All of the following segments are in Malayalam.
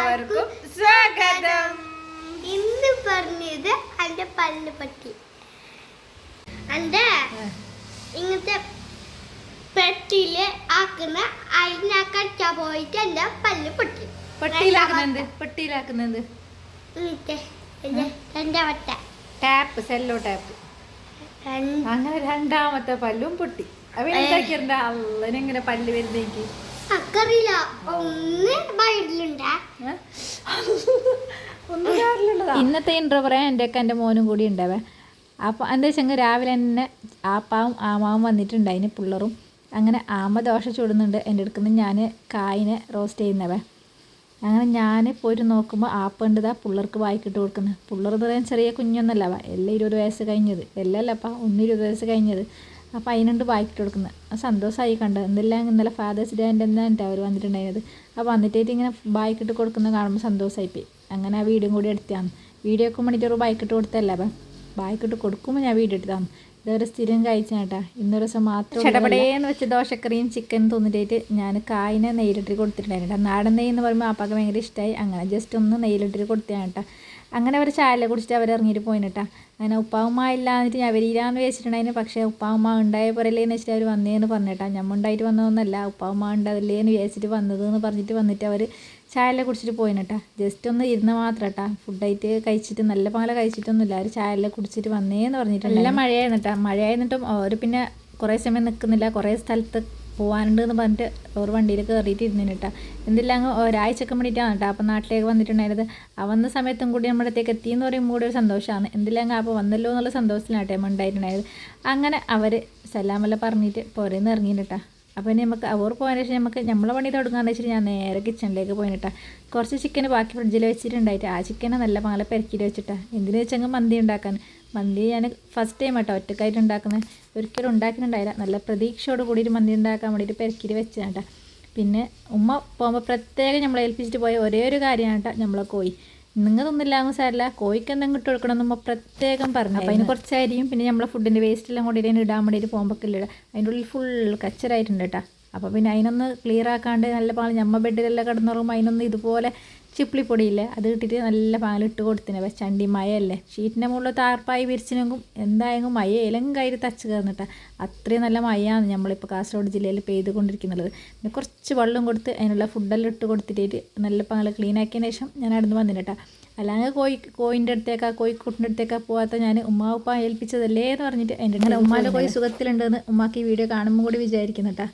എല്ലാവർക്കും സ്വാഗതം. ഇന്ന് പറഞ്ഞത് അന്റെ പല്ല് പറ്റി. അന്റെ ഇങ്ങനത്തെ പെട്ടിയിൽ ആക്കുന്ന അതിനകച്ച പോയിട്ട് എന്റെ പല്ല് പൊട്ടി. പെട്ടിയിലാക്കുന്നുണ്ട് പെട്ടിയിലാക്കുന്നത് എന്റെ വട്ട ടാപ്പ് സെല്ലോ ടാപ്പ് അങ്ങനെ രണ്ടാമത്തെ പല്ലും പൊട്ടി. അവ എന്താക്കിണ്ട അല്ലനെങ്ങനെ പല്ല് വരുന്നേക്ക് അക്കറിയില്ല ഒന്ന് വയറിലുണ്ടാ. ഇന്നത്തെ ഇൻട്രോ പറയാൻ എന്റെ ഒക്കെ എന്റെ മോനും കൂടി ഉണ്ടാവേ അപ്പം എന്താ വെച്ചാൽ രാവിലെ തന്നെ ആപ്പാവും ആമാവും വന്നിട്ടുണ്ട്. വന്നിട്ടുണ്ടായിന് പിള്ളറും. അങ്ങനെ ആമ ദോശ ചൂടുന്നുണ്ട്. എന്റെ അടുക്കുന്ന ഞാൻ കായിനെ റോസ്റ്റ് ചെയ്യുന്നവേ അങ്ങനെ ഞാൻ പോയിട്ട് നോക്കുമ്പോൾ ആപ്പുണ്ടതാ ഉണ്ട് ഇതാ പിള്ളേർക്ക് വായിക്കിട്ട് കൊടുക്കുന്നത് പിള്ളേർ എന്ന് പറയാൻ ചെറിയ കുഞ്ഞൊന്നല്ല എല്ലാം ഇരുപത് വയസ്സ് കഴിഞ്ഞത്. എല്ലാം അല്ലപ്പാ ഒന്ന് ഇരുപത് വയസ്സ് കഴിഞ്ഞത്. അപ്പോൾ അതിനുണ്ട് വായിക്കിട്ട് കൊടുക്കുന്നത്. ആ സന്തോഷമായി കണ്ടത്. എന്തെല്ലാം ഇന്നലെ ഫാദേഴ്സ് ഡേ എന്റെ എന്നാണ് അവർ വന്നിട്ടുണ്ടായിരുന്നത്. അപ്പോൾ വന്നിട്ടായിട്ട് ഇങ്ങനെ ബായിക്കിട്ട് കൊടുക്കുന്ന കാണുമ്പോൾ സന്തോഷമായിപ്പോയി അങ്ങനെ ആ വീടും കൂടി എടുത്താന്ന് വീഡിയോ ഒക്കെ മണിക്കൂർ ബായിക്കിട്ട് കൊടുത്തല്ലേ അപ്പം ബായിക്കിട്ട് കൊടുക്കുമ്പോൾ ഞാൻ വീഡിയോ എടുത്താന്ന് ഇതൊരു സ്ഥിരം കഴിച്ച കേട്ടാ. ഇന്നൊരു ദിവസം മാത്രം ചടപടേന്ന് വെച്ച് ദോശക്കറിയും ചിക്കൻ തിന്നിട്ടായിട്ട് ഞാൻ കായിനെ നെയ്യിലിട്ടിട്ട് കൊടുത്തിട്ടുണ്ടായിരുന്നു നാടൻ നെയ്യ് എന്ന് പറയുമ്പോൾ അപ്പാക്ക് ഭയങ്കര ഇഷ്ടമായി അങ്ങനെ ജസ്റ്റ് ഒന്ന് നെയ്യിലിട്ടിട്ട് കൊടുത്തതാണ് കേട്ടോ. അങ്ങനെ അവർ ചായല കുടിച്ചിട്ട് അവർ ഇറങ്ങിയിട്ട് പോയിട്ടാ അങ്ങനെ ഉപ്പാവുമ്മ ഇല്ലാന്നിട്ട് ഞാൻ വരില്ലാന്ന് വെച്ചിട്ടുണ്ടായിരുന്നു പക്ഷേ ഉപ്പാവുമ്മ ഉണ്ടായ പോരല്ലേന്ന് വെച്ചിട്ട് അവർ വന്നേന്ന് പറഞ്ഞിട്ടാ ഞമ്മ ഉണ്ടായിട്ട് വന്നതൊന്നല്ല. ഉപ്പാവുമ്മ ഉണ്ടാവില്ലേന്ന് വിചാരിച്ചിട്ട് വന്നത് എന്ന് പറഞ്ഞിട്ട് വന്നിട്ട് അവർ ചായല കുടിച്ചിട്ട് പോയിട്ടാ ജസ്റ്റ് ഒന്ന് ഇരുന്ന് മാത്രം കേട്ടാ ഫുഡായിട്ട് കഴിച്ചിട്ട് നല്ല പാല കഴിച്ചിട്ടൊന്നുമില്ല. അവർ ചായല കുടിച്ചിട്ട് വന്നേന്ന് പറഞ്ഞിട്ട് നല്ല മഴയായിരുന്നു കേട്ടാ മഴയായിരുന്നിട്ടും അവർ പിന്നെ കുറേ സമയം നിൽക്കുന്നില്ല കുറേ സ്ഥലത്ത് പോകാനുണ്ട് എന്ന് പറഞ്ഞിട്ട് ഒരു വണ്ടിയിൽ കയറിയിട്ട് ഇരുന്നിന് കേട്ടോ എന്തെല്ലാം അങ്ങ് ഒരാഴ്ചക്ക് വേണ്ടിയിട്ടാണ് കേട്ടോ അപ്പം നാട്ടിലേക്ക് വന്നിട്ടുണ്ടായിരുന്നത്. ആ വന്ന സമയത്തും കൂടി നമ്മളത്തേക്ക് എത്തിയെന്ന് പറയുമ്പോൾ കൂടി ഒരു സന്തോഷമാണ്. എന്തെല്ലാം അങ്ങ് അപ്പോൾ വന്നല്ലോ എന്നുള്ള സന്തോഷത്തിലാണ് കേട്ടോ ഉണ്ടായിട്ടുണ്ടായത് അങ്ങനെ അവർ സലാമെല്ലാം പറഞ്ഞിട്ട് പോരെന്ന് ഇറങ്ങിയിട്ടാ. അപ്പോൾ ഇനി നമുക്ക് അവർ പോയതിന് ശേഷം നമുക്ക് നമ്മളെ പണി തുടങ്ങാന്ന് വെച്ചിട്ട് ഞാൻ നേരെ കിച്ചണിലേക്ക് പോയിട്ടാ കുറച്ച് ചിക്കൻ ബാക്കി ഫ്രിഡ്ജിൽ വെച്ചിട്ടുണ്ടായിട്ട് ആ ചിക്കനെ നല്ല പാല പെരക്കിയിട്ട് വെച്ചിട്ടാ. എന്തിനു വെച്ചെങ്കിൽ മന്തി ഉണ്ടാക്കാൻ? മന്തി ഞാൻ ഫസ്റ്റ് ടൈം കേട്ടോ ഒറ്റക്കായിട്ട് ഉണ്ടാക്കുന്നത് ഒരിക്കലും ഉണ്ടാക്കുന്നുണ്ടായില്ല. നല്ല പ്രതീക്ഷയോട് കൂടി ഒരു മന്തി ഉണ്ടാക്കാൻ വേണ്ടിയിട്ട് പെരക്കിരി വെച്ചതാണ് കേട്ടോ പിന്നെ ഉമ്മ പോകുമ്പോൾ പ്രത്യേകം നമ്മളെ ഏൽപ്പിച്ചിട്ട് പോയ ഒരേ ഒരു കാര്യമാണ് കേട്ടോ. നമ്മളെ കോഴി. നിങ്ങൾ തിന്നില്ലാന്ന് സാരില്ല. കോഴിക്ക് എന്തെങ്കിലും ഇട്ട് കൊടുക്കണം എന്ന് ഉമ്മ പ്രത്യേകം പറഞ്ഞു. അപ്പോൾ അതിന് കുറച്ച് അരിയും പിന്നെ നമ്മളെ ഫുഡിന്റെ വേസ്റ്റ് എല്ലാം കൂടി ഇതിന് ഇടാൻ വേണ്ടിയിട്ട് പോകുമ്പോൾ ഇല്ല? അതിന്റെ ഉള്ളിൽ ഫുൾ കച്ചറായിട്ടുണ്ട് കേട്ടോ. അപ്പോൾ പിന്നെ അതിനൊന്ന് ക്ലിയർ ആക്കാണ്ട് നല്ല പാൽ ഞമ്മ ബെഡിലെല്ലാം കിടന്നുറങ്ങുമ്പോൾ അതിനൊന്ന് ഇതുപോലെ ചിപ്പിളിപ്പൊടിയില്ലേ അത് ഇട്ടിട്ട് നല്ല പാലിട്ട് കൊടുത്തിനെ. ചണ്ടി മയല്ലേ ഷീറ്റിന്റെ മുകളിൽ താർപ്പായി വിരിച്ചിനെങ്കും എന്തായെങ്കിലും മയ ഇലം കയ്യിൽ തച്ച് കയറുന്നിട്ട. അത്രയും നല്ല മയാണ് നമ്മളിപ്പോൾ കാസർഗോഡ് ജില്ലയിൽ പെയ്തുകൊണ്ടിരിക്കുന്നത്. പിന്നെ കുറച്ച് വെള്ളം കൊടുത്ത് അതിനുള്ള ഫുഡെല്ലാം ഇട്ട് കൊടുത്തിട്ട് നല്ല പാൽ ക്ലീൻ ആക്കിയതിന് ശേഷം ഞാൻ അവിടെ നിന്ന് വന്നിട്ടാ. അല്ലാതെ കോഴി കോയിന്റെ അടുത്തേക്കാ കോഴിക്കൂട്ടിന്റെ അടുത്തേക്കാ പോകാത്ത ഞാൻ ഉമ്മ ഉപ്പ ഏൽപ്പിച്ചതല്ലേ എന്ന് പറഞ്ഞിട്ട് എന്റെ ഉമ്മാന്റെ കോഴി സുഖത്തിലുണ്ടെന്ന് ഉമ്മാക്ക് ഈ വീഡിയോ കാണുമ്പോൾ കൂടി വിചാരിക്കുന്നുട്ടാ.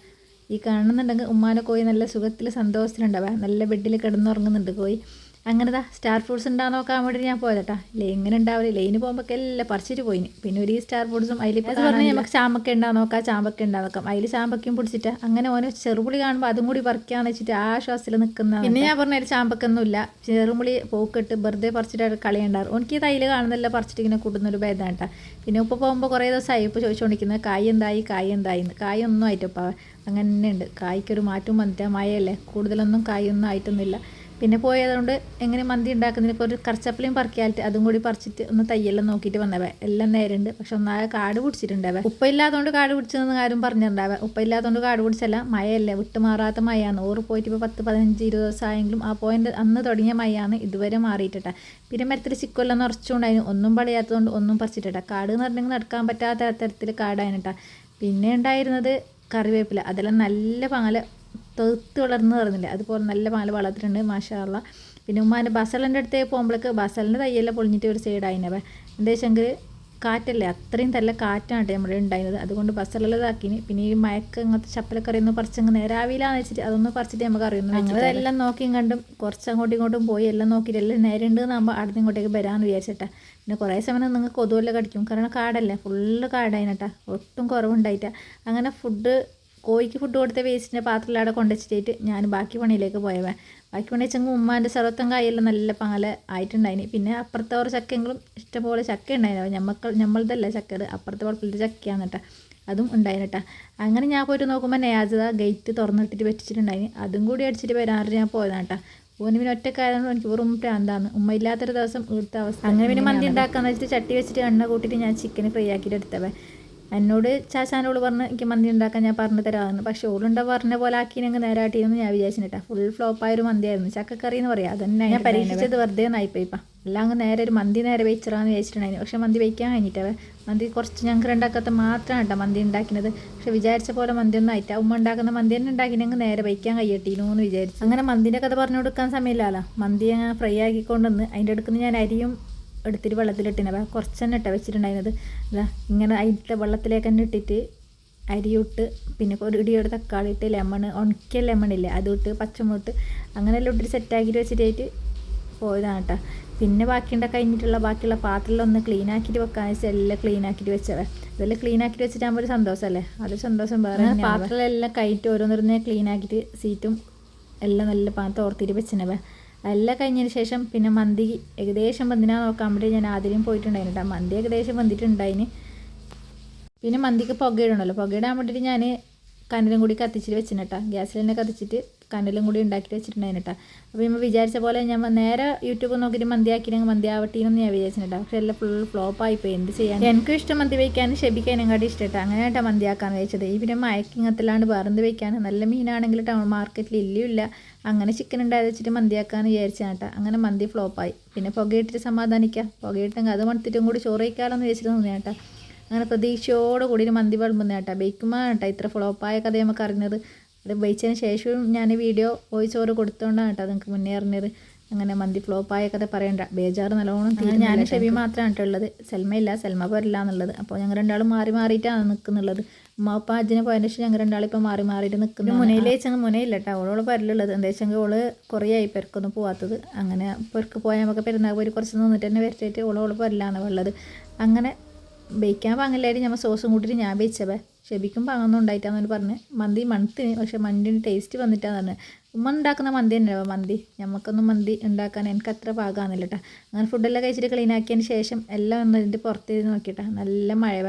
ഈ കാണുന്നുണ്ടെങ്കിൽ ഉമ്മാനെ കോഴി നല്ല സുഖത്തിൽ സന്തോഷത്തിലുണ്ടാവുക നല്ല ബെഡിൽ കിടന്നുറങ്ങുന്നുണ്ട് കോഴി അങ്ങനെ ദാ സ്റ്റാർ ഫ്രൂട്ട്സ് ഉണ്ടാകാൻ നോക്കാൻ വേണ്ടി ഞാൻ പോയതാട്ടാ. ലേ ഇങ്ങനെ ഉണ്ടാവില്ല. ലൈന് പോകുമ്പോൾ എല്ലാം പറിച്ചിട്ട് പോയിന് പിന്നെ ഒരു സ്റ്റാർ ഫ്രൂട്ട്സും അതിൽ അത് പറഞ്ഞാൽ നമുക്ക് ചാമ്പക്ക ഉണ്ടാകാൻ നോക്കാം ചാമ്പക്ക ഉണ്ടാകാൻ നോക്കാം. അതിൽ ചാമ്പക്കയും പിടിച്ചിട്ട്. അങ്ങനെ ഓന് ചെറുപുളി കാണുമ്പോൾ അതും കൂടി പറിക്കാന്ന് വെച്ചിട്ട് ആ ശ്വാസത്തിൽ നിൽക്കുന്ന പിന്നെ ഞാൻ പറഞ്ഞ ഒരു ചാമ്പക്കൊന്നുമില്ല. ചെറുപുളി പൂക്കിട്ട് വെറുതെ പറിച്ചിട്ട് കളിയുണ്ടാവും എനിക്ക് ഈ തൈൽ കാണുന്നില്ല പറിച്ചിട്ട് ഇങ്ങനെ കൂടുന്നൊരു ഭേദമാണ് കേട്ടാ പിന്നെ ഉപ്പ പോകുമ്പോൾ കുറേ ദിവസമായി ഇപ്പോൾ ചോദിച്ചുകൊണ്ടിരിക്കുന്നത് കായ് എന്തായി കായ് എന്തായി? കായ് ഒന്നും ആയിട്ടിപ്പോൾ അങ്ങനെ ഉണ്ട് കായ്ക്കൊരു മാറ്റം വന്നിട്ട് മഴയല്ലേ. കൂടുതലൊന്നും കായൊന്നും ആയിട്ടൊന്നുമില്ല. പിന്നെ പോയതുകൊണ്ട് എങ്ങനെ മന്തി ഉണ്ടാക്കുന്നതിനൊക്കെ ഒരു കറച്ചപ്പലയും പറക്കിയാലിട്ട് അതും കൂടി പറിച്ചിട്ട് ഒന്ന് തയ്യെല്ലാം നോക്കിയിട്ട് വന്നവേ. എല്ലാം നേരുണ്ട്. പക്ഷെ ഒന്നാകെ കാട് പിടിച്ചിട്ടുണ്ടാവേ. ഉപ്പ ഇല്ലാത്തതുകൊണ്ട് കാട് പിടിച്ചതെന്ന് ആരും പറഞ്ഞിട്ടുണ്ടാവേ. ഉപ്പ ഇല്ലാത്തതുകൊണ്ട് കാട് പിടിച്ചല്ല മഴയല്ലേ. വിട്ടുമാറാത്ത മഴയാണ്. ഓറ് പോയിട്ട് ഇപ്പോൾ പത്ത് പതിനഞ്ച് ഇരുപത് ദിവസമായെങ്കിലും ആ പോയിന്റ് അന്ന് തുടങ്ങിയ മഴയാണ് ഇതുവരെ മാറിയിട്ടാ പിന്നെ മരത്തിൽ ചിക്കൊല്ലാം നിറച്ചുകൊണ്ടായിരുന്നു. ഒന്നും പളിയാത്തതുകൊണ്ട് ഒന്നും പറിച്ചിട്ടാ കാട് എന്ന് പറഞ്ഞെങ്കിൽ നടക്കാൻ പറ്റാത്ത തരത്തിൽ കാടായിട്ടാ പിന്നെ ഉണ്ടായിരുന്നത് കറിവേപ്പില. അതെല്ലാം നല്ല പാല തൊത്ത് വളർന്ന് പറഞ്ഞില്ല? അതുപോലെ നല്ല പാൽ വളർത്തിട്ടുണ്ട് മാഷാള്ള പിന്നെ ഉമ്മാന്റെ ബസലിന്റെ അടുത്തേക്ക് പോകുമ്പോഴേക്ക് ബസലിന്റെ തയ്യെല്ലാം പൊളിഞ്ഞിട്ട് ഒരു സൈഡായിനവ എന്താ വെച്ചെങ്കിൽ കാറ്റല്ലേ? അത്രയും നല്ല കാറ്റാണ് നമ്മുടെ ഉണ്ടായിരുന്നത്. അതുകൊണ്ട് ബസ്സെല്ലാം ഇതാക്കിന്. പിന്നെ ഈ മയക്ക ഇങ്ങനത്തെ ചപ്പലക്കറി ഒന്ന് പറിച്ചങ്ങ് നേരാവില്ലാന്ന് വെച്ചിട്ട് അതൊന്ന് പറിച്ചിട്ട് നമുക്ക് അറിയുന്നു ഞങ്ങളെല്ലാം നോക്കിയും കണ്ടും കുറച്ച് അങ്ങോട്ടും ഇങ്ങോട്ടും പോയി എല്ലാം നോക്കിയിട്ട് എല്ലാം നേരെ ഉണ്ട് നമ്മൾ അടുത്ത് ഇങ്ങോട്ടേക്ക് വരാമെന്ന് വിചാരിച്ചിട്ടാ പിന്നെ കുറേ സമയം നിങ്ങൾക്ക് കൊതുവെല്ലാം കടിക്കും. കാരണം കാടല്ലേ? ഫുള്ള് കാടായിനട്ടാ ഒട്ടും കുറവുണ്ടായിട്ടാ. അങ്ങനെ ഫുഡ് കോഴിക്ക് ഫുഡ് കൊടുത്ത വേസ്റ്റിന്റെ പാത്രത്തിലവിടെ കൊണ്ടുവച്ചിട്ട് ഞാൻ ബാക്കി പണിയിലേക്ക് പോയവ ബാക്കി പണി വെച്ചെങ്കിൽ ഉമ്മാന്റെ സർവത്തം കായെല്ലാം നല്ല പാല ആയിട്ടുണ്ടായിന്. പിന്നെ അപ്പുറത്തെ ഓരോ ചക്കയെങ്കിലും ഇഷ്ടംപോലെ ചക്ക ഉണ്ടായിരുന്നു ഞമ്മക്കൾ ഞമ്മളതല്ല ചക്കത് അപ്പുറത്തെ കുഴപ്പമില്ല ചക്കയാണ് കേട്ടോ. അതും ഉണ്ടായിട്ടാ അങ്ങനെ ഞാൻ പോയിട്ട് നോക്കുമ്പോൾ നെയാജത ഗേറ്റ് തുറന്നിട്ടിട്ട് വെച്ചിട്ടുണ്ടായിന് അതും കൂടി അടിച്ചിട്ട് വരാറ് ഞാൻ പോയതാണ് കേട്ടോ. ഓന് പിന്നെ ഒറ്റക്കായതുകൊണ്ട് എനിക്ക് വെറും പ്രാന്താന്ന് ഉമ്മ ഇല്ലാത്തൊരു ദിവസം ഇവിടുത്തെ അവസ്ഥ. അങ്ങനെ പിന്നെ മന്തി ഉണ്ടാക്കാന്ന് വെച്ചിട്ട് ചട്ടി വെച്ചിട്ട് എണ്ണ കൂട്ടിയിട്ട് ഞാൻ ചിക്കൻ ഫ്രൈ ആക്കിയിട്ട് എടുത്തവേ എന്നോട് ചാച്ചാനോട് പറഞ്ഞ് എനിക്ക് മന്തി ഉണ്ടാക്കാൻ ഞാൻ പറഞ്ഞു തരാമെന്ന്. പക്ഷേ ഓളുണ്ട പറഞ്ഞ പോലെ ആക്കിനെങ്കിൽ നേരാട്ടിയെന്ന് ഞാൻ വിചാരിച്ചിട്ടാ. ഫുൾ ഫ്ലോപ്പായ ഒരു മന്തിയായിരുന്നു. ചക്കക്കറി എന്ന് പറയാം. അതന്നെ ഞാൻ പരീക്ഷിച്ചത് വെറുതെ നായിപ്പോയിപ്പാ എല്ലാം അങ്ങ് നേരെ ഒരു മന്തി നേരെ വെച്ചിടാന്ന് വിചാരിച്ചിട്ടുണ്ടായിരുന്നു. പക്ഷെ മന്തി വയ്ക്കാൻ കഴിഞ്ഞിട്ടവ മന്തി കുറച്ച് ഞങ്ങൾക്ക് ഉണ്ടാക്കാത്ത മാത്രമാണ് കേട്ടോ മന്തി ഉണ്ടാക്കുന്നത് പക്ഷെ വിചാരിച്ച പോലെ മന്തി ഒന്നും ആയിട്ടാ ഉമ്മ ഉണ്ടാക്കുന്ന മന്തി തന്നെ ഉണ്ടാക്കിനെങ്കിൽ നേരെ വയ്ക്കാൻ കഴിയട്ടീനു എന്ന് വിചാരിച്ചു. അങ്ങനെ മന്തിന്റെ കഥ പറഞ്ഞു കൊടുക്കാൻ സമയമില്ലല്ലോ. മന്തി ഞാൻ ഫ്രൈ ആക്കിക്കൊണ്ടുവന്ന് അതിന്റെ അടുക്കുന്ന ഞാൻ അരിയും എടുത്തിട്ട് വെള്ളത്തിലിട്ടിനെ. കുറച്ച് തന്നെ ഇട്ട വെച്ചിട്ടുണ്ടായിരുന്നത്. ഇങ്ങനെ അതിന്റെ വെള്ളത്തിലേക്ക് തന്നെ ഇട്ടിട്ട് അരിയിട്ട് പിന്നെ ഒരു ഇടിയോടെ തക്കാളി ഇട്ട് ലെമൺ ഉണക്കിയ ലെമൺ ഇല്ലേ അതിട്ട് പച്ചമുട്ട് അങ്ങനെയെല്ലാം ഇട്ടിട്ട് സെറ്റാക്കിയിട്ട് വെച്ചിട്ടായിട്ട് പോയതാണ് കേട്ടോ പിന്നെ ബാക്കിയുണ്ട കഴിഞ്ഞിട്ടുള്ള ബാക്കിയുള്ള പാത്രത്തിലൊന്ന് ക്ലീൻ ആക്കിയിട്ട് വെക്കാൻ വെച്ചാൽ എല്ലാം ക്ലീൻ ആക്കിയിട്ട് വെച്ചവ ഇതെല്ലാം ക്ലീൻ ആക്കിയിട്ട് വെച്ചിട്ടാകുമ്പോൾ ഒരു സന്തോഷമല്ലേ അതൊരു സന്തോഷം വേറെ പാത്രത്തിലെല്ലാം കഴിഞ്ഞിട്ട് ഓരോന്നിരുന്നേ ക്ലീൻ ആക്കിയിട്ട് സീറ്റും എല്ലാം നല്ല പാ തോർത്തിട്ട് വെച്ചിനവേ എല്ലാം കഴിഞ്ഞതിന് ശേഷം പിന്നെ മന്തി ഏകദേശം വന്നിനാ നോക്കാൻ വേണ്ടി ഞാൻ ആദ്യം പോയിട്ടുണ്ടായിരുന്നു കേട്ടോ മന്തി ഏകദേശം വന്നിട്ടുണ്ടായിന്. പിന്നെ മന്തിക്ക് പുകയിടണമല്ലോ പുകയിടാൻ വേണ്ടിയിട്ട് ഞാൻ കനലും കൂടി കത്തിച്ചിട്ട് വെച്ചിന് കേട്ടോ ഗ്യാസിൽ തന്നെ കത്തിച്ചിട്ട് കനലും കൂടി ഉണ്ടാക്കിയിട്ട് വെച്ചിട്ടുണ്ടായിരുന്നു കേട്ടോ അപ്പോൾ നമ്മൾ വിചാരിച്ച പോലെ ഞാൻ നേരെ യൂട്യൂബ് നോക്കിയിട്ട് മന്തി ആക്കിനെങ്കിൽ മന്തി ആവട്ടീന്നൊന്നും ഞാൻ വിചാരിച്ചിട്ടുണ്ടാവും പക്ഷേ എല്ലാം ഫുൾ ഫ്ലോപ്പ് ആയിപ്പോയി. എന്ത് ചെയ്യാൻ? എനിക്കും ഇഷ്ടം മന്തി വയ്ക്കാനും ഷെബിക്കാനും കാട്ടി ഇഷ്ടമായിട്ട് അങ്ങനെ കേട്ടോ മന്തി ആക്കാന്ന് വെച്ചത്. ഈ പിന്നെ മയക്കിങ്ങത്തിലാണ്ട് വേറെന്ത് വയ്ക്കാൻ നല്ല മീനാണെങ്കിൽ ടൗൺ മാർക്കറ്റിൽ ഇല്ലയില്ല അങ്ങനെ ചിക്കൻ ഉണ്ടായത് വെച്ചിട്ട് മന്തി ആക്കാന്ന് വിചാരിച്ചാണ് കേട്ടോ അങ്ങനെ മന്തി ഫ്ലോപ്പായി പിന്നെ പുകയിട്ടിട്ട് സമാധാനിക്കാം. പുകയിട്ടെങ്കിൽ അത് മണത്തിട്ടും കൂടി ചോറ് കഴിക്കാമല്ലോ എന്ന് തോന്നിയാ കേട്ടോ അങ്ങനെ പ്രതീക്ഷയോട് കൂടി ഒരു മന്തി വിളമ്പുന്ന കേട്ടോ ബേക്കുമ്പോൾ കേട്ടോ ഇത്ര ഫ്ലോപ്പായ കഥ നമുക്ക് അറിഞ്ഞത്. അത് ഉപയോഗിച്ചതിന് ശേഷവും ഞാൻ വീഡിയോ വോയിസ് ഓവർ കൊടുത്തോണ്ടാണ് കേട്ടോ നിങ്ങൾക്ക് മുന്നേ അറിഞ്ഞത്. അങ്ങനെ മന്തി ഫ്ലോപ്പായ കഥ പറയണ്ട. ബേജാറ് നല്ലോണം തീരുന്നില്ല ഞാൻ ഷെബി മാത്രമാണ് കേട്ടോ ഉള്ളത്. സെൽമ ഇല്ല സെൽമ പോരില്ല എന്നുള്ളത്. അപ്പോൾ ഞങ്ങൾ രണ്ടാളും മാറി മാറിയിട്ടാണ് നിൽക്കുന്നുള്ളത് ഉമ്മ ഉപ്പ അജിനെ പോയതിന് ശേഷം ഞങ്ങൾ രണ്ടാളും ഇപ്പോൾ മാറി മാറിയിട്ട് നിൽക്കുന്നു മുനയിലെ വെച്ചെങ്കിൽ മുനയില്ല കേട്ടോ. അവളോട് പരലുള്ളത് എന്താ വെച്ചെങ്കിൽ ഓൾ കുറേ ആയി പെരക്കൊന്നും പോവാത്തത്. അങ്ങനെ പെർക്ക് പോയാൽ നമുക്ക് പെരുന്നാൾ പോയി കുറച്ച് നിന്നിട്ട് തന്നെ വരച്ചിട്ട് ഓളോൾ പരലാണ് ഉള്ളത് അങ്ങനെ ബേക്കാൻ പാങ്ങില്ലായിട്ട് ഞമ്മ സോസും കൂട്ടിയിട്ട് ഞാൻ ബേച്ചവേ ഷെബിക്കും പാങ്ങൊന്നും ഉണ്ടായിട്ടാന്ന് പറഞ്ഞ്. മന്തി മണത്തിന് പക്ഷെ മന്തിന്റെ ടേസ്റ്റ് വന്നിട്ടാന്ന് പറഞ്ഞത് ഉമ്മ ഉണ്ടാക്കുന്ന മന്തി തന്നെയാണ് മന്തി. ഞമ്മക്കൊന്നും മന്തി ഉണ്ടാക്കാൻ എനിക്ക് അത്ര പാകാന്നില്ല കേട്ടോ അങ്ങനെ ഫുഡെല്ലാം കഴിച്ചിട്ട് ക്ലീൻ ആക്കിയതിന് ശേഷം എല്ലാം ഒന്ന് ഇതിന്റെ പുറത്ത് നോക്കിയിട്ടാണ് നല്ല മഴ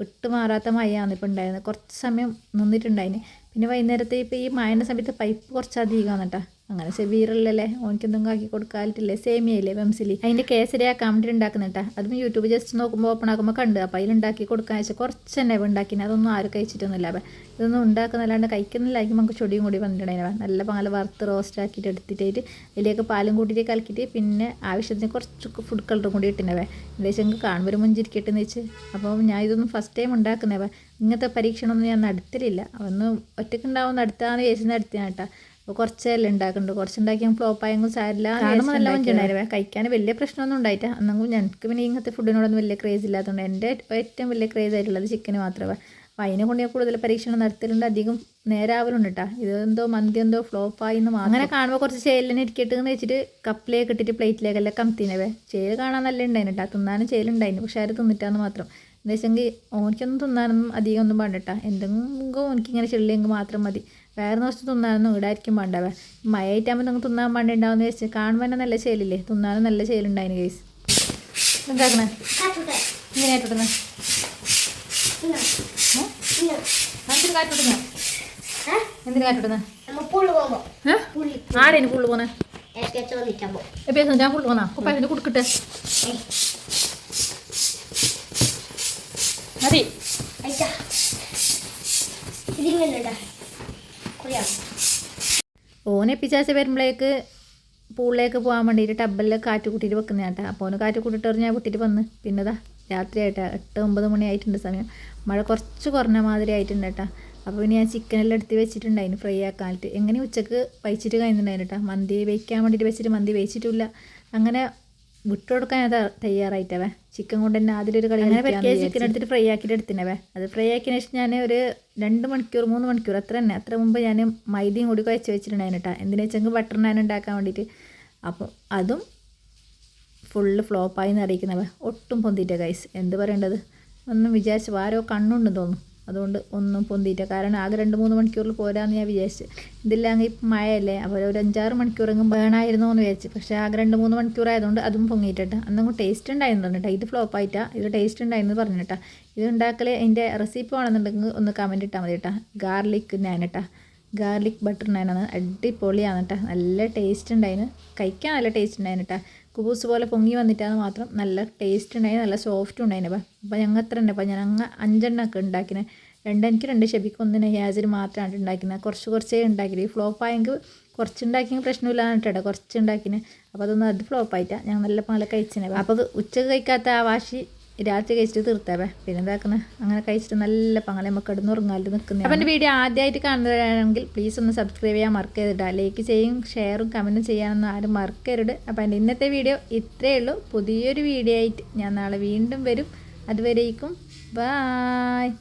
വിട്ടുമാറാത്ത മഴയാണ് ഇപ്പോൾ ഉണ്ടായിരുന്നത്. കുറച്ച് സമയം നിന്നിട്ടുണ്ടായിന്. പിന്നെ വൈകുന്നേരത്തെ ഇപ്പോൾ ഈ മഴന്റെ സമയത്ത് പൈപ്പ് കുറച്ച് അധികമാണ് കേട്ടോ അങ്ങനെ സെവീറല്ലേ ഓനിക്കെന്തെങ്കിലും ആക്കി കൊടുക്കാലിട്ടില്ലേ സേമിയയില്ലേ വെംസിലി അതിന്റെ കേസരിയാക്കാൻ വേണ്ടി ഉണ്ടാക്കുന്നിട്ടാ. അതും യൂട്യൂബ് ജസ്റ്റ് നോക്കുമ്പോൾ ഓപ്പൺ ആക്കുമ്പോൾ കണ്ട്. അപ്പോൾ അതിലുണ്ടാക്കി കൊടുക്കാൻ വെച്ചാൽ കുറച്ച് തന്നെ ഉണ്ടാക്കിന്. അതൊന്നും ആരും കഴിച്ചിട്ടൊന്നുമില്ല. അപ്പം ഇതൊന്നും ഉണ്ടാക്കുന്നല്ലാണ്ട് കഴിക്കുന്നില്ലായിരിക്കും നമുക്ക് ചൊടിയും കൂടി വന്നിട്ടുണ്ടായിരുന്നു നല്ല പാൽ വറുത്ത് റോസ്റ്റ് ആക്കിയിട്ട് എടുത്തിട്ടായിട്ട് അതിലേക്ക് പാലും കൂട്ടിയിട്ട് കലക്കിയിട്ട് പിന്നെ ആവശ്യത്തിന് കുറച്ച് ഫുഡ് കളറും കൂടി ഇട്ടിനവേ എന്താ കാണുമ്പോൾ മുഞ്ചിരിക്കട്ടെന്ന് വെച്ച്. അപ്പോൾ ഞാൻ ഇതൊന്നും ഫസ്റ്റ് ടൈം ഉണ്ടാക്കുന്നവ ഇങ്ങനത്തെ പരീക്ഷണമൊന്നും ഞാൻ നടത്തലില്ല ഒന്ന് ഒറ്റയ്ക്ക് ഉണ്ടാവും നടത്താന്ന് വിചാരിച്ച് നടത്തിയാണ് കേട്ടോ. അപ്പോൾ കുറച്ചല്ലേ ഉണ്ടാക്കുന്നുണ്ട് കുറച്ച് ഉണ്ടാക്കി ഞാൻ ഫ്ലോപ്പ് ആയെങ്കിൽ സാരില്ല കാണുമ്പോൾ നല്ല മഞ്ചുണ്ടായിരുന്നു കഴിക്കാൻ വലിയ പ്രശ്നമൊന്നും ഉണ്ടായിട്ടാ അന്നെങ്കിൽ ഞങ്ങൾക്ക് പിന്നെ ഇങ്ങനത്തെ ഫുഡിനോടൊന്നും വലിയ ക്രേസ് ഇല്ലാത്തതുകൊണ്ട് എന്റെ ഏറ്റവും വലിയ ക്രേസ് ആയിട്ടുള്ളത് ചിക്കന് മാത്രമേ അപ്പോൾ അതിനെ കൊണ്ട് ഞാൻ കൂടുതൽ പരീക്ഷണം നടത്തലുണ്ട് അധികം നേരാവലുണ്ട് കേട്ടോ. ഇതെന്തോ മന്തി എന്തോ ഫ്ലോപ്പായി എന്ന് മാത്രം. അങ്ങനെ കാണുമ്പോൾ കുറച്ച് ചേലിനെ ഇരിക്കട്ടെ എന്ന് വെച്ചിട്ട് കപ്പിലേക്ക് ഇട്ടിട്ട് പ്ലേറ്റിലേക്കെല്ലാം കമത്തിനവേ ചേൽ കാണാൻ നല്ല ഉണ്ടായിരുന്നു കേട്ടോ. തിന്നാനും ചേലുണ്ടായിരുന്നു പക്ഷേ ആരും തിന്നിട്ടാന്ന് മാത്രം. എന്താ വെച്ചെങ്കിൽ ഓനിക്കൊന്നും തിന്നാനൊന്നും അധികം ഒന്നും വേണ്ടട്ട എന്തെങ്കിലും ഓനിക്കിങ്ങനെ ചെള്ളിയെങ്കിൽ മാത്രം മതി. വേറെ ദിവസം തിന്നാനൊന്നും ഇടായിരിക്കും വേണ്ടവ മഴയായിട്ടാകുമ്പോൾ നിങ്ങൾക്ക് തിന്നാൻ വേണ്ടിണ്ടാവുന്ന വെച്ച് കാണുമ്പോൾ തന്നെ നല്ല ചേലില്ലേ തിന്നാനും നല്ല ശൈലുണ്ടായിന് കേസ് എന്താക്കണേ ഇങ്ങനെ ആയിട്ടിടുന്ന എന്തിനു കാറ്റിടുന്ന എന്തിനു പുള്ളു പോണേ പോന്നെ എപ്പോൾ ഞാൻ പുള്ളു പോന്നാ? കുപ്പായത്തിന് കൊടുക്കട്ടെ മതി. ഓനെ പിച്ചാച്ച വരുമ്പോഴേക്ക് പൂളിലേക്ക് പോകാൻ വേണ്ടിയിട്ട് ടബലിൽ കാറ്റ് കൂട്ടിയിട്ട് വെക്കുന്ന കേട്ടോ. അപ്പോൾ ഓന് കാറ്റ് കൂട്ടിട്ട് ഞാൻ വിട്ടിട്ട് വന്ന്. പിന്നെതാ രാത്രിയായിട്ടാ എട്ട് ഒമ്പത് മണി ആയിട്ടുണ്ട് സമയം. മഴ കുറച്ച് കുറഞ്ഞ മാതിരി ആയിട്ടുണ്ട് കേട്ടാ. അപ്പോൾ പിന്നെ ഞാൻ ചിക്കനെല്ലാം എടുത്ത് വെച്ചിട്ടുണ്ടായിരുന്നു ഫ്രൈ ആക്കാനായിട്ട്. എങ്ങനെ ഉച്ചയ്ക്ക് വഹിച്ചിട്ട് കഴിഞ്ഞിട്ടുണ്ടായിരുന്നു കേട്ടോ. മന്തി വയ്ക്കാൻ വേണ്ടിയിട്ട് വെച്ചിട്ട് മന്തി വെച്ചിട്ടില്ല അങ്ങനെ വിട്ടുകൊടുക്കാൻ അത് തയ്യാറായിട്ടവേ. ചിക്കൻ കൊണ്ട് തന്നെ അതിലൊരു കളി അങ്ങനെ പറ്റിയ ചിക്കൻ എടുത്തിട്ട് ഫ്രൈ ആക്കിയിട്ട് എടുത്തിനവേ. അത് ഫ്രൈ ആക്കിയതിന് ശേഷം ഞാൻ ഒരു രണ്ട് മണിക്കൂർ മൂന്ന് മണിക്കൂർ അത്ര തന്നെ. അത്ര മുമ്പ് ഞാൻ മൈദയും കൂടി കുഴച്ച് വെച്ചിട്ടുണ്ടായിരുന്നു കേട്ടോ എന്തിനാ വെച്ചെങ്കിൽ ബട്ടർ നാൻ ഉണ്ടാക്കാൻ വേണ്ടിയിട്ട് അപ്പോൾ അതും ഫുള്ള് ഫ്ലോപ്പായി എന്ന് അറിയിക്കുന്നവ. ഒട്ടും പൊന്തിയിട്ട ഗൈസ് എന്ത് പറയേണ്ടത്? ഒന്നും വിചാരിച്ചു ആരോ കണ്ണുണ്ടെന്ന് തോന്നുന്നു. അതുകൊണ്ട് ഒന്നും പൊന്തിയിട്ട കാരണം ആകെ രണ്ട് മൂന്ന് മണിക്കൂറിൽ പോരാന്ന് ഞാൻ വിചാരിച്ചു. ഇതില്ലെങ്കിൽ മഴയല്ലേ? അപ്പോൾ ഒരു അഞ്ചാറ് മണിക്കൂറെങ്കിലും വേണമായിരുന്നു എന്ന് വിചാരിച്ചു. പക്ഷേ ആകെ രണ്ട് മൂന്ന് മണിക്കൂർ ആയതുകൊണ്ട് അതും പൊങ്ങിയിട്ടിട്ട്. അന്നങ്ങ് ടേസ്റ്റ് ഉണ്ടായിരുന്നു കേട്ടോ. ഇത് ഫ്ലോപ്പ് ആയിട്ടാ. ഇത് ടേസ്റ്റ് ഉണ്ടായിരുന്നു പറഞ്ഞു കേട്ടോ ഇത് ഉണ്ടാക്കൽ അതിന്റെ റെസിപ്പി വേണമെന്നുണ്ടെങ്കിൽ ഒന്ന് കമന്റ് ഇട്ടാൽ മതി കേട്ടാ. ഗാർലിക് ഞാൻ കേട്ടാ ഗാർലിക് ബട്ടർ ഉണ്ടായിരുന്നു അടിപൊളിയാണ് കേട്ടോ നല്ല ടേസ്റ്റ് ഉണ്ടായിരുന്നു. കഴിക്കാൻ നല്ല ടേസ്റ്റ് ഉണ്ടായിരുന്നു കേട്ടോ കുബൂസ് പോലെ പൊങ്ങി വന്നിട്ടാണ് മാത്രം നല്ല ടേസ്റ്റ് ഉണ്ടായിരുന്നു നല്ല സോഫ്റ്റ് ഉണ്ടായിരുന്നു. അപ്പം ഞങ്ങൾ എത്ര ഉണ്ട് അപ്പോൾ ഞാൻ അങ്ങ് അഞ്ചെണ്ണമൊക്കെ ഉണ്ടാക്കിനെ. രണ്ട് എനിക്ക് രണ്ട് ഷെബിക്ക് ഒന്നിന് യാസിന് മാത്രമാണ് ഉണ്ടാക്കുന്നത് കുറച്ച് കുറച്ചേ ഉണ്ടാക്കിയത് ഈ ഫ്ലോപ്പ് ആയെങ്കിൽ കുറച്ച് ഉണ്ടാക്കിയെങ്കിൽ പ്രശ്നമില്ലാന്ന് കേട്ടോ കുറച്ച് ഉണ്ടാക്കിന് അപ്പോൾ അതൊന്നും അത് ഫ്ലോപ്പ് ആയിട്ടാ. ഞാൻ നല്ല പാല കഴിച്ചിനെ അപ്പോൾ ഉച്ചയ്ക്ക് കഴിക്കാത്ത ആ വാശി രാത്രി കഴിച്ചിട്ട് തീർത്താവേ പിന്നെ അങ്ങനെ കഴിച്ചിട്ട് നല്ല പങ്ങളെ നമുക്ക് കിടന്ന് ഉറങ്ങാൽ നിൽക്കുന്നത് അപ്പം എന്റെ വീഡിയോ ആദ്യമായിട്ട് കാണുന്നവരാണെങ്കിൽ പ്ലീസ് ഒന്ന് സബ്സ്ക്രൈബ് ചെയ്യാൻ മറക്കരുത്. ലൈക്ക് ചെയ്യും ഷെയറും കമന്റും ചെയ്യാനൊന്നും ആരും മറക്കരുത്. അപ്പം എന്റെ ഇന്നത്തെ വീഡിയോ ഇത്രയേ ഉള്ളൂ. പുതിയൊരു വീഡിയോ ആയിട്ട് ഞാൻ നാളെ വീണ്ടും വരും. അതുവരേക്കും ബായ്